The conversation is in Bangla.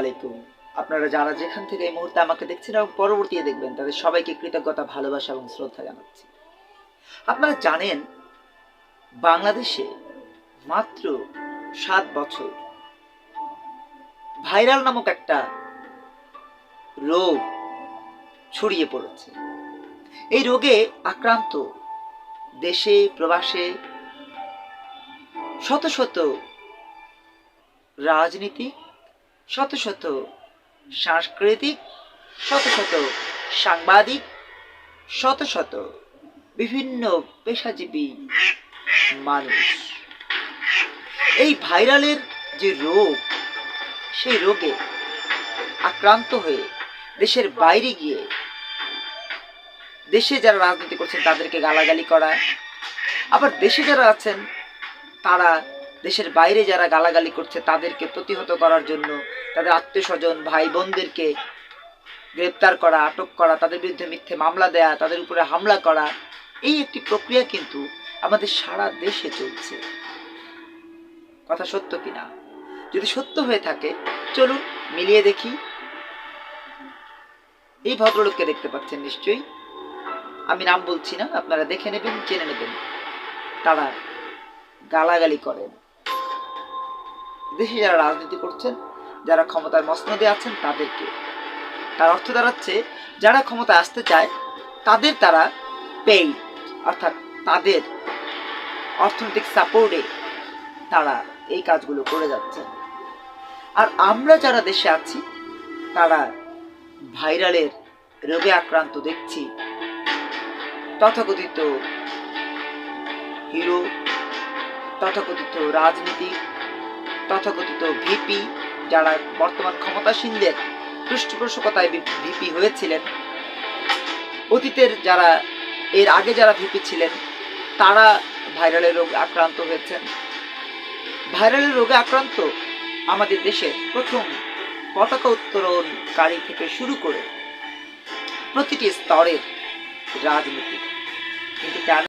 আলাইকুম। আপনারা যারা যেখান থেকে এই মুহূর্তে আমাকে দেখছেন এবং পরবর্তীতে দেখবেন, তাদের সবাইকে কৃতজ্ঞতা, ভালোবাসা এবং শ্রদ্ধা জানাচ্ছি। আপনারা জানেন, বাংলাদেশে মাত্র সাত বছর ভাইরাল নামক একটা রোগ ছড়িয়ে পড়েছে। এই রোগে আক্রান্ত দেশে, প্রবাসে শত শত রাজনীতি শত শত সাংস্কৃতিক, শত শত সাংবাদিক, শত শত বিভিন্ন পেশাজীবী মানুষ। এই ভাইরালের যে রোগ, সেই রোগে আক্রান্ত হয়ে দেশের বাইরে গিয়ে দেশে যারা রাজনীতি করছেন, তাদেরকে গালাগালি করা আবার দেশে যারা আছেন, তারা দেশের বাইরে যারা গালাগালি করছে তাদেরকে প্রতিহত করার জন্য, তাদের আত্মীয় স্বজন ভাই বোনদেরকে গ্রেপ্তার করা, আটক করা, তাদের বিরুদ্ধে মিথ্যে মামলা দেয়া, তাদের উপরে হামলা করা, এই একটি প্রক্রিয়া কিন্তু আমাদের সারা দেশে চলছে। কথা সত্য কিনা? যদি সত্য হয়ে থাকে, চলুন মিলিয়ে দেখি। এই ভদ্রলোককে দেখতে পাচ্ছেন নিশ্চয়ই। আমি নাম বলছি না, আপনারা দেখে নেবেন, জেনে নেবেন। তারা গালাগালি করেন। দেশে যারা রাজনীতি করছেন, যারা ক্ষমতার মসনদে আছেন, তাদেরকে। তার অর্থ দাঁড়াচ্ছে, যারা ক্ষমতায় আসতে চায়, তাদের তারা পেইড অর্থাৎ তাদের অর্থনৈতিক সাপোর্টে তারা এই কাজগুলো করে যাচ্ছেন আর আমরা যারা দেশে আছি, তারা ভাইরালের রোগে আক্রান্ত দেখছি। তথাকথিত হিরো, তথাকথিত রাজনীতি তথাকথিত ভিপি যারা বর্তমান ক্ষমতাসীনদের পৃষ্ঠপোষকতায় ভিপি হয়েছিলেন। অতীতের যারা, এর আগে যারা ভিপি ছিলেন, তারা ভাইরালের রোগে আক্রান্ত হয়েছেন। ভাইরালের রোগে আক্রান্ত আমাদের দেশের প্রথম পতাকা উত্তোলনকারী থেকে শুরু করে প্রতিটি স্তরের রাজনীতি কিন্তু কেন